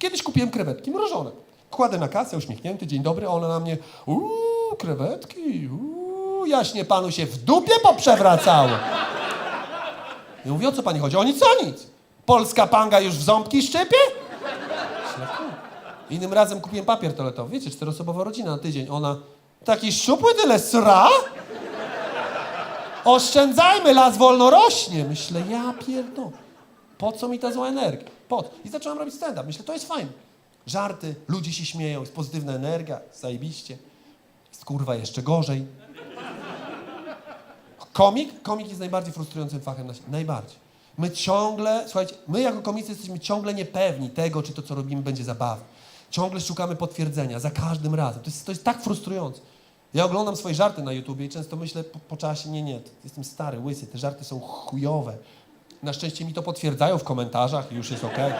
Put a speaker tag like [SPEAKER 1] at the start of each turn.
[SPEAKER 1] Kiedyś kupiłem krewetki mrożone. Kładę na kasę, uśmiechnięty, dzień dobry, a ona na mnie, uuu, krewetki, uuu, jaśnie panu się w dupie poprzewracało. Ja mówię, o co pani chodzi? O nic, o nic. Polska panga już w ząbki "Hmm". Innym razem kupiłem papier toaletowy. Wiecie, czteroosobowa rodzina na tydzień. Ona, taki szczupły tyle sra? Oszczędzajmy, las wolno rośnie. Myślę, ja pierdolę. Po co mi ta zła energia? Po co? I zacząłem robić stand-up. Myślę, to jest fajne. Żarty, ludzie się śmieją, jest pozytywna energia, zajebiście. Jest kurwa jeszcze gorzej. Komik? Komik jest najbardziej frustrującym fachem na świecie. Najbardziej. My ciągle, słuchajcie, my jako komicy jesteśmy ciągle niepewni tego, czy to, co robimy, będzie zabawne. Ciągle szukamy potwierdzenia, za każdym razem. To jest, to jest tak frustrujące. Ja oglądam swoje żarty na YouTubie i często myślę po, po czasie, nie, nie, jestem stary, łysy, te żarty są chujowe. Na szczęście mi to potwierdzają w komentarzach już jest okej.